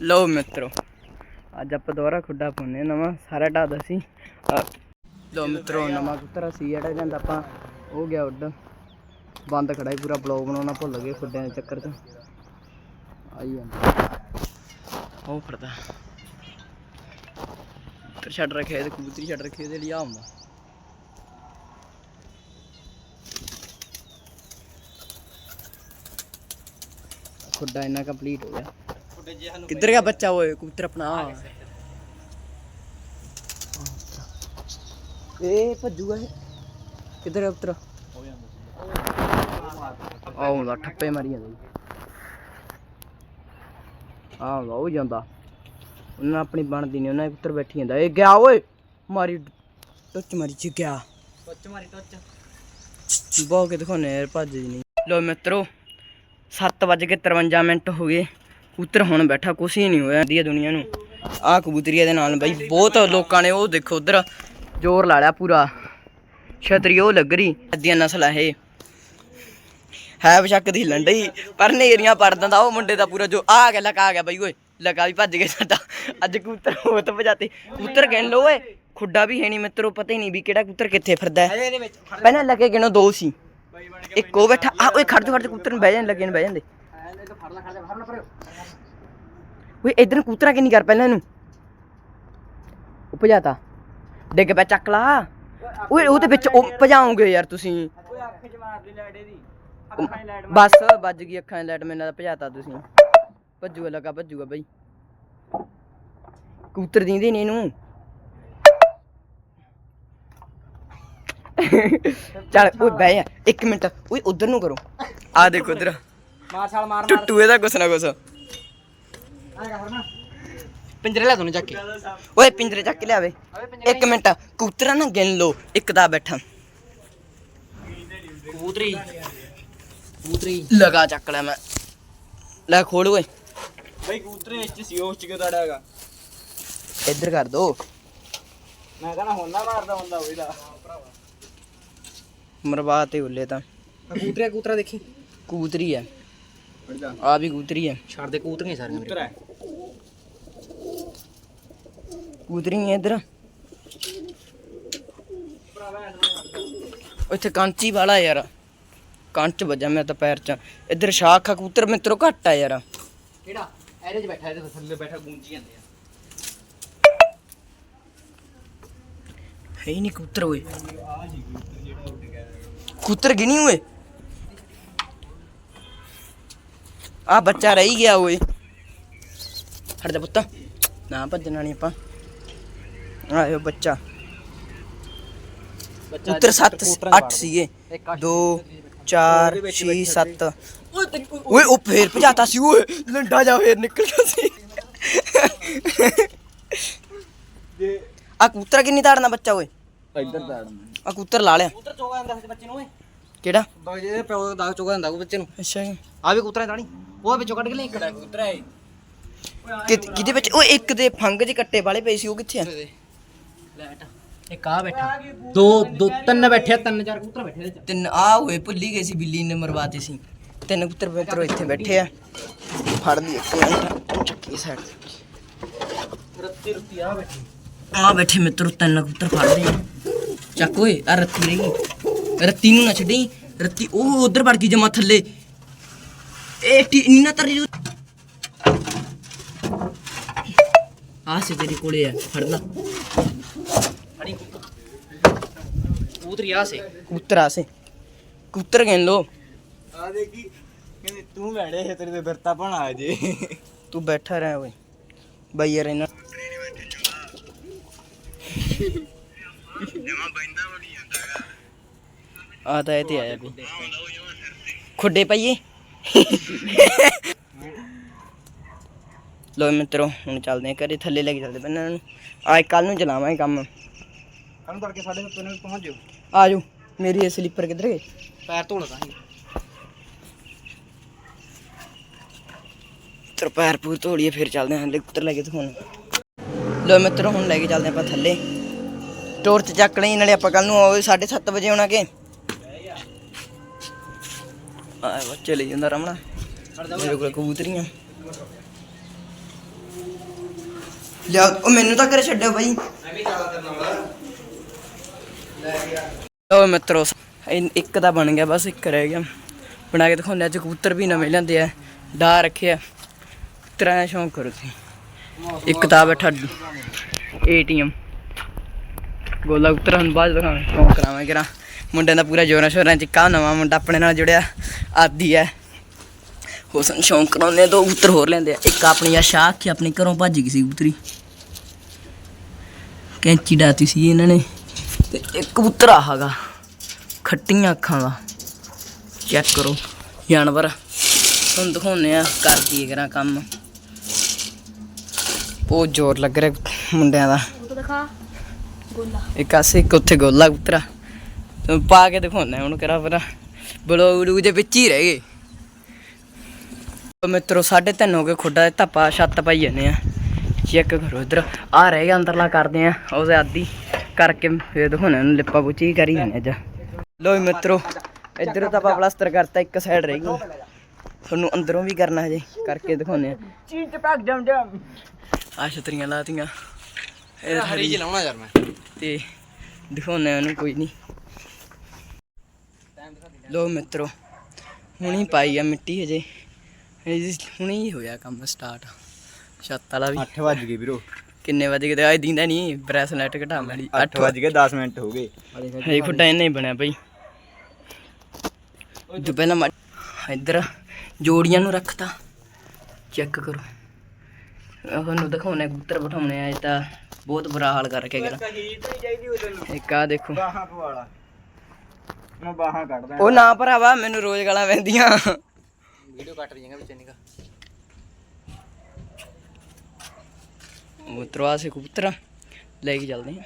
ਲਓ ਮਿੱਤਰੋ, ਅੱਜ ਆਪਾਂ ਦੁਬਾਰਾ ਖੁੱਡਾ ਪਾਉਂਦੇ ਹਾਂ, ਨਵਾਂ, ਸਾਰਾ ਢਾਦਾ ਸੀ। ਅਹ ਲਓ ਮਿੱਤਰੋ, ਨਵਾਂ ਕੁੱਤਰਾ ਸੀ ਜਿਹੜਾ ਜਾਂਦਾ ਆਪਾਂ, ਉਹ ਗਿਆ ਉੱਡ। ਬੰਦ ਖੜਾ ਹੀ ਪੂਰਾ ਬਲੌਗ ਬਣਾਉਣਾ ਭੁੱਲ ਗਏ ਖੁੱਡਿਆਂ ਦੇ ਚੱਕਰ 'ਚ। ਆਈ ਜਾਂਦਾ। ਉਹ ਫੜਦਾ। ਕਬੂਤਰ ਛੱਡ ਰੱਖਿਆ ਤੇ ਕਬੂਤਰੀ ਛੱਡ ਰੱਖੀ ਉਹਦੇ ਲਈ ਆ ਹੁੰਦਾ। ਖੁੱਡਾ ਇੰਨਾ ਕੰਪਲੀਟ ਹੋ ਗਿਆ। ਕਿੱਧਰ ਗਿਆ ਬੱਚਾ ਓਏ ਕਬੂਤਰ ਆਪਣਾ? ਇਹ ਭੱਜੂਗਾ ਇਹ? ਕਿੱਧਰ ਹੈ ਕਬੂਤਰ ਆਉਂਦਾ ਠੱਪੇ ਮਾਰੀ ਜਾਂਦਾ ਆਉਂਦਾ ਉਹ ਜਾਂਦਾ। ਉਹਨਾਂ ਆਪਣੀ ਬਣਦੀ ਨਹੀਂ ਉਹਨਾਂ ਪੁੱਤਰ ਬੈਠੀ ਜਾਂਦਾ। ਇਹ ਗਿਆ ਓਏ! ਮਾਰੀ ਟੁੱਚ ਮਾਰੀ ਚ ਗਿਆ। ਟੱਚ ਮਾਰੀ ਟੱਚ। ਬਹੁਤ ਕੇ ਦਿਖਾਉਣੇ ਯਾਰ ਭੱਜ ਨਹੀਂ। ਲੋ ਮਿੱਤਰੋ 7:53 ਮਿੰਟ ਹੋ ਗਏ। ਕਬੂਤਰ ਹੁਣ ਬੈਠਾ, ਕੁਛ ਹੀ ਨਹੀਂ ਹੋਇਆ ਦੀ ਦੁਨੀਆ ਨੂੰ। ਆਹ ਕਬੂਤਰੀਆ ਦੇ ਨਾਲ ਬਈ, ਬਹੁਤ ਲੋਕਾਂ ਨੇ, ਉਹ ਦੇਖੋ ਉਧਰ, ਜ਼ੋਰ ਲਾ ਲਿਆ ਪੂਰਾ। ਛਤਰੀ ਉਹ ਲੱਗ ਰਹੀ, ਅੱਧੀਆਂ ਨਸਲ ਆ ਇਹ। ਹੈ ਬਸ਼ੱਕ ਦੀ ਲੰਡਈ ਪਰ ਨੇਰੀਆਂ ਪਰ ਦਿੰਦਾ ਉਹ ਮੁੰਡੇ ਦਾ ਪੂਰਾ, ਜੋ ਆ ਗਿਆ ਲਕਾ ਗਿਆ ਬਈ, ਓਏ, ਲਗਾ ਵੀ ਭੱਜ ਗਿਆ ਸਾਡਾ। ਅੱਜ ਕਬੂਤਰ ਬਹੁਤ ਭਜਾਤੇ। ਕਬੂਤਰ ਗਿਣ ਲੋ ਓਏ, ਖੁੱਡਾ ਵੀ ਹੈ ਨਹੀਂ, ਮਿੱਤਰੋ, ਪਤਾ ਹੀ ਨਹੀਂ ਵੀ ਕਿਹੜਾ ਕਬੂਤਰ ਕਿੱਥੇ ਫਿਰਦਾ ਹੈ। ਪਹਿਲਾਂ ਲੱਗੇ ਗਿਣੋ ਦੋ ਸੀ। ਇੱਕ ਉਹ ਬੈਠਾ ਆ ਓਏ, ਖੜ ਜਾ ਖੜ ਜਾ, ਕਬੂਤਰ ਨੂੰ ਬਹਿ ਜਾਣ, ਲੱਗੇ ਨੂੰ ਬਹਿ ਜਾਂਦੇ। ਤੋਂ ਓਏ ਇਧਰ ਕਬੂਤਰਾਂ ਕਿ ਨਹੀਂ ਕਰ ਪਹਿਲਾਂ ਇਹਨੂੰ। ਉਹ ਭਜਾਤਾ ਡਿੱਗ ਪਿਆ ਚੱਕ ਲਾ। ਓਏ ਉਹਦੇ ਵਿੱਚ ਉਹ ਭਜਾਉਂਗੇ ਯਾਰ ਤੁਸੀਂ। ਓਏ ਅੱਖ ਚ ਮਾਰ ਦੀ ਲਾਈਟ ਇਹਦੀ। ਅੱਖਾਂ 'ਚ ਲਾਈਟ ਬਸ ਵੱਜ ਗਈ ਅੱਖਾਂ 'ਚ ਲਾਈਟ ਮੇਰੇ ਨਾਲ ਭਜਾਤਾ ਤੁਸੀਂ। ਭੱਜੂਗਾ ਲੱਗਾ ਭੱਜੂਗਾ ਬਈ। ਕਬੂਤਰ ਦਿੰਦੇ ਨੇ ਇਹਨੂੰ। ਚੱਲ ਓਏ ਬਹਿ ਜਾ। ਇੱਕ ਮਿੰਟ। ਓਏ ਉਧਰ ਨੂੰ ਕਰੋ। ਆ ਦੇਖੋ ਉਧਰ ਮਾਰ ਛਾਲ ਮਾਰ ਮਾਰ। ਟੁੱਟੂ ਇਹਦਾ ਕੁਛ ਨਾ ਕੁਛ। ਪਿੰਜਰੇ ਲੈ ਦੋਨੇ ਚੱਕ ਕੇ। ਓਏ ਪਿੰਜਰੇ ਚੱਕ ਕੇ ਲਿਆਵੇ। ਇੱਕ ਮਿੰਟ ਕਬੂਤਰਾਂ ਨਾ ਗਿਣ ਲੋ ਇੱਕ ਦਾ ਬੈਠਾ। ਕਬੂਤਰੀ ਕਬੂਤਰੀ ਲਗਾ ਚੱਕ ਲਿਆ ਮੈਂ। ਲੈ ਖੋਲ ਓਏ। ਬਈ ਕਬੂਤਰੀ ਵਿੱਚ ਸੀ ਉਸ ਚ ਕਿਉਂ ਤੜਾ ਹੈਗਾ? ਇੱਧਰ ਕਰ ਦੋ। ਮੈਂ ਕਹਣਾ ਹੁੰਦਾ ਮਾਰਦਾ ਹੁੰਦਾ ਉਹਦਾ ਮਰਵਾ ਤੇ ਉੱਲੇ ਤਾਂ। ਕਬੂਤਰੀ ਕਬੂਤਰਾ ਦੇਖੀ। ਕਬੂਤਰੀ ਹੈ ਆ ਵੀ ਕਬੂਤਰੀ ਹੈ ਛੱਡ ਦੇ ਕਬੂਤਰੀਆਂ ਸਾਰੀਆਂ ਹੈ। ਕਬੂਤਰੀ ਹੈ ਇੱਧਰ। ਇੱਥੇ ਕਾਂਚੀ ਵਾਲਾ ਯਾਰ। ਕੰਚ ਵੱਜਾ ਮੈਂ ਤਾਂ ਪੈਰ ਚ। ਇੱਧਰ ਸ਼ਾਖਾ ਕਬੂਤਰ ਮਿੱਤਰੋ ਘੱਟ ਆ ਯਾਰ। ਕਿਹੜਾ? ਇਹਦੇ ਚ ਬੈਠਾ ਇਹਦੇ ਥੱਲੇ ਬੈਠਾ ਗੂੰਜੀ ਜਾਂਦੇ ਆ। ਹੈ ਹੀ ਨਹੀਂ ਕਬੂਤਰ ਓਏ। ਕਬੂਤਰ ਗਿਣੀ ਓਏ। ਆ ਬੱਚਾ ਰਹੀ ਗਿਆ ਓਏ। ਹਟ ਜਾ ਪੁੱਤ। ਨਾ ਭੱਜਣਾ ਨਹੀਂ ਆਪਾਂ। ਆਇਓ ਬੱਚਾ। ਕਬੂਤਰ 7 8 ਸੀਗੇ। 2 4 6 7 ਓਏ ਉਹ ਫੇਰ ਭਜਾਤਾ ਸੀ ਓਏ। ਲੰਡਾ ਜਾ ਫੇਰ ਨਿਕਲ ਗਿਆ ਸੀ ਆ ਕਬੂਤਰ ਕਿੰਨੀ ਤਾੜਨਾ ਬੱਚਾ ਓਏ? ਇੱਧਰ ਦਾੜਨਾ ਆ ਕਬੂਤਰ ਲਾ ਲਿਆ। ਕਬੂਤਰ ਚੋਗਾ ਜਾਂਦਾ ਸੀ ਬੱਚੇ ਨੂੰ ਓਏ। ਕਿਹੜਾ? ਬਾਜੇ ਦੇ ਪਿਓ ਦਾ ਚੋਗਾ ਜਾਂਦਾ ਬੱਚੇ ਨੂੰ। ਅੱਛਾ ਆ ਵੀ ਕਬੂਤਰਾਂ ਦਾਣੀ ਉਹ ਵਿੱਚੋਂ ਕੱਢ ਕੇ ਲੈ ਕੜਾ ਕਬੂਤਰ ਹੈ। ਕਿ- ਕਿਹਦੇ ਵਿੱਚ? ਉਹ ਇੱਕ ਦੇ ਫੰਗ ਜਿਹੇ ਕੱਟੇ ਵਾਲੇ ਪਏ ਸੀ ਉਹ ਕਿੱਥੇ ਆ? ਲੈਟ ਇੱਕ ਆ ਬੈਠਾ ਦੋ ਦੋ ਤਿੰਨ ਬੈਠੇ ਆ, ਤਿੰਨ ਚਾਰ ਕਬੂਤਰ ਬੈਠੇ ਇਹਦੇ ਚ। ਤਿੰਨ ਆ ਹੋਏ ਭੁੱਲੀ ਗਏ ਸੀ ਬਿੱਲੀ ਨੇ ਮਰਵਾਤੇ ਸੀ। ਤਿੰਨ ਕਬੂਤਰ ਮਿੱਤਰੋ ਇੱਥੇ ਬੈਠੇ ਆ। ਫੜ ਲਈ ਇੱਕ ਮਿੰਟ ਚੱਕੀ ਸਾਈਡ ਰੱਤੀ ਰੱਤੀ ਆ ਬੈਠੀ। ਆ ਬੈਠੇ ਮਿੱਤਰੋ ਤਿੰਨ ਕਬੂਤਰ ਫੜ ਲਏ। ਆ। ਚੱਕ ਓਏ ਆ ਰੱਤੀ ਰਹੀ। ਰੱਤੀ ਨੂੰ ਨਾ ਛੱਡੀ। ਰੱਤੀ ਉਹ ਉਧਰ ਵੜ ਗਈ ਜਮਾ ਥੱਲੇ। ਇਹ ਟੀ ਨੀਨਾ ਤਰ ਜੂ ਆ ਸੇ ਤੇਰੀ ਕੋਲੇ ਆ ਫੜ ਲਾ ਫੜੀ ਕਬੂਤਰੀ ਆ ਸੇ ਕਬੂਤਰ ਆ ਸੇ ਕਬੂਤਰ ਗਿਣ ਲੋ ਆ ਦੇਖੀ ਕਹਿੰਦੇ ਤੂੰ ਬੈੜੇ ਤੇਰੇ ਤੇ ਬਿਰਤਾ ਬਣ ਆ ਜੇ ਤੂੰ ਬੈਠਾ ਰਹਿ ਓਏ ਬਾਈ ਯਾਰ ਇਹਨਾਂ ਆ ਤਾਂ ਇਹ ਤੇ ਆਇਆ ਵੀ ਖੁੱਡੇ ਪਾਈਏ ਲੋ ਮਿੱਤਰੋ ਹੁਣ ਚੱਲਦੇ ਆ ਘਰੇ ਥੱਲੇ ਲੈ ਕੇ ਚੱਲਦੇ ਪੈਣਾ ਇਹਨਾਂ ਨੂੰ। ਅੱਜ ਕੱਲ ਨੂੰ ਚਲਾਵਾਂਗੇ ਕੰਮ। ਕੱਲ ਤੜਕੇ 7:30 ਵਜੇ ਪਹੁੰਚ ਜਾਓ ਆ ਜਾਓ ਮੇਰੀ ਇਹ ਸਲੀਪਰ ਕਿੱਧਰ ਗਏ? ਪੈਰ ਧੋ ਲਗਾ ਤਰ ਪੈਰ ਪੂਰ ਧੋਲੀਏ ਫਿਰ ਚੱਲਦੇ ਹਾਂ ਹਲੇ ਉੱਤਰ ਲੈ ਕੇ ਤੁਹਾਨੂੰ ਲੋ ਮਿੱਤਰੋ ਹੁਣ ਲੈ ਕੇ ਚੱਲਦੇ ਆਪਾਂ ਥੱਲੇ। ਟੋਰਚ ਚੱਕ ਲਈ ਨਾਲੇ ਆਪਾਂ ਕੱਲ ਨੂੰ ਆਵੇ 7:30 ਵਜੇ ਆਉਣਾ ਕਿ। ਆ ਬੱਚੇ ਲਈ ਜਾਂਦਾ ਰਮਣਾ। ਮੇਰੇ ਕੋਲ ਕਬੂਤਰੀਆਂ। ਲਿਆ, ਉਹ ਮੈਨੂੰ ਤਾਂ ਘਰੇ ਛੱਡਿਓ ਬਾਈ। ਲਓ ਮਿੱਤਰੋ ਇੱਕ ਤਾਂ ਬਣ ਗਿਆ, ਬਸ ਇੱਕ ਰਹਿ ਗਿਆ। ਬਣਾ ਕੇ ਦਿਖਾਉਂਦੇ ਅੱਜ ਕਬੂਤਰ ਵੀ ਨਵੇਂ ਲੈਂਦੇ ਆ, ਡਾ ਰੱਖਿਆ ਕਬੂਤਰਾਂ ਦਾ ਸ਼ੌਂਕ ਕਰੋ ਤੁਸੀਂ। ਇੱਕ ਤਾਂ ਬੈਠਾ ਏਟੀਐਮ। ਗੋਲਾ ਕਬੂਤਰਾਂ ਨੂੰ ਬਾਅਦ ਦਿਖਾਵਾਂ ਸ਼ੌਂਕ ਕਰਾਵਾਂ ਕਿਰਾ ਮੁੰਡਿਆਂ ਦਾ ਪੂਰਾ ਜੋਰਾਂ ਸ਼ੋਰਾਂ ਚ ਕਾ ਨਵਾਂ ਮੁੰਡਾ ਆਪਣੇ ਨਾਲ ਜੁੜਿਆ ਆਦੀ ਹੈ ਹੁਸਨ ਸ਼ੌਂਕ ਕਰਾਉਂਦੇ ਆ ਦੋ ਕਬੂਤਰ ਹੋਰ ਲੈਂਦੇ ਆ। ਇੱਕ ਆਪਣੀ ਆ ਸ਼ਾਹ ਕਿ ਆਪਣੇ ਘਰੋਂ ਭੱਜ ਗਈ ਸੀ ਕਬੂਤਰੀ। ਕੈਂਚੀ ਡਾਤੀ ਸੀ ਇਹਨਾਂ ਨੇ ਤੇ ਇੱਕ ਕਬੂਤਰ ਆਹਾਗਾ ਖੱਟੀਆਂ ਅੱਖਾਂ ਦਾ। ਚੈੱਕ ਕਰੋ ਜਾਨਵਰ। ਤੁਹਾਨੂੰ ਦਿਖਾਉਂਦੇ ਆ ਕਰਦੀ ਕਰਾਂ ਕੰਮ। ਬਹੁਤ ਜ਼ੋਰ ਲੱਗ ਰਿਹਾ ਮੁੰਡਿਆਂ ਦਾ। ਇੱਕ ਆਸੇ ਇੱਕ ਉੱਥੇ ਗੋਲਾ ਕਬੂਤਰਾ ਪਾ ਕੇ ਦਿਖਾਉਂਦਾ ਉਹਨੂੰ ਕਰਾ ਪਰ ਬਲੋਗੜੂ ਦੇ ਵਿੱਚ ਹੀ ਰਹਿ ਗਏ। ਮਿੱਤਰੋ 3:30 ਹੋ ਗਏ ਖੁੱਡਾ ਦੇ ਧੱਪਾ ਛੱਤ ਪਾਈ ਜਾਂਦੇ ਆ ਚੈੱਕ ਕਰੋ ਇਧਰ। ਆ ਰਹਿ ਗਿਆ ਅੰਦਰਲਾ ਕਰਦੇ ਆ ਉਹਦੇ ਆਦੀ ਕਰਕੇ ਫੇਰ ਦਿਖਾਉਣਾ ਉਹਨੂੰ ਲਿਪਾ ਪੁੱਚੀ ਕਰੀ ਜਾਂਦੇ ਅੱਜ। ਲੋ ਜੀ ਮਿੱਤਰੋ ਇੱਧਰ ਤਾਂ ਆਪਾਂ ਪਲਾਸਟਰ ਕਰਤਾ ਇੱਕ ਸਾਈਡ ਰਹਿ ਗਈ। ਤੁਹਾਨੂੰ ਅੰਦਰੋਂ ਵੀ ਕਰਨਾ ਹਜੇ ਕਰਕੇ ਦਿਖਾਉਣੇ ਆ ਚੀਜ਼ ਪੈਕ ਜਮ ਜਮ ਆ ਛਤਰੀਆਂ ਲਾਤੀਆਂ। ਇਹ ਹਰੀ ਲਾਉਣਾ ਯਾਰ ਮੈਂ। ਤੇ ਦਿਖਾਉਣਾ ਉਹਨੂੰ ਕੋਈ ਨਹੀਂ। ਲੋ ਮਿੱਤਰੋ ਹੁਣੀ ਪਾਈ ਆ ਮਿੱਟੀ ਹਜੇ। ਇਹ ਹੁਣੀ ਹੀ ਹੋਇਆ ਕੰਮ ਸਟਾਰਟ ਛੱਤ ਵਾਲਾ ਵੀ। 8 ਵੱਜ ਗਏ ਵੀਰੋ। ਕਿੰਨੇ ਵਜੇ ਕਿਤੇ ਆਈ ਦਿੰਦਾ ਨਹੀਂ ਬ੍ਰੈਸਲੈਟ ਘਟਾ ਲਈ 8 ਵੱਜ ਗਏ 10 ਮਿੰਟ ਹੋ ਗਏ। ਹਜੇ ਖੁੱਡਾ ਇਹਨੇ ਹੀ ਬਣਿਆ ਬਈ। ਤੂੰ ਪਹਿਲਾਂ ਇੱਧਰ ਜੋੜੀਆਂ ਨੂੰ ਰੱਖਤਾ। ਚੈੱਕ ਕਰੋ। ਤੁਹਾਨੂੰ ਦਿਖਾਉਣੇ ਕਬੂਤਰ ਬਿਠਾਉਣੇ ਆ ਇਹ ਤਾਂ ਬਹੁਤ ਬੁਰਾ ਹਾਲ ਕਰਕੇ ਗਿਆ। ਇੱਕ ਆ ਦੇਖੋ। ਬਾਹਾਂ ਪਵਾਲਾ। ਮੈਂ ਬਾਹਾਂ ਕੱਢਦਾ ਉਹ ਨਾ ਭਰਾਵਾ ਮੈਨੂੰ ਰੋਜ਼ ਗਾਲਾਂ ਪੈਂਦੀਆਂ। ਵੀਡੀਓ ਕੱਟ ਰਹੀਆਂ ਵਿੱਚ ਨਿਕਾ ਉਤਰਵਾ ਸੇ ਕਬੂਤਰ। ਲੈ ਕੇ ਚੱਲਦੇ ਆ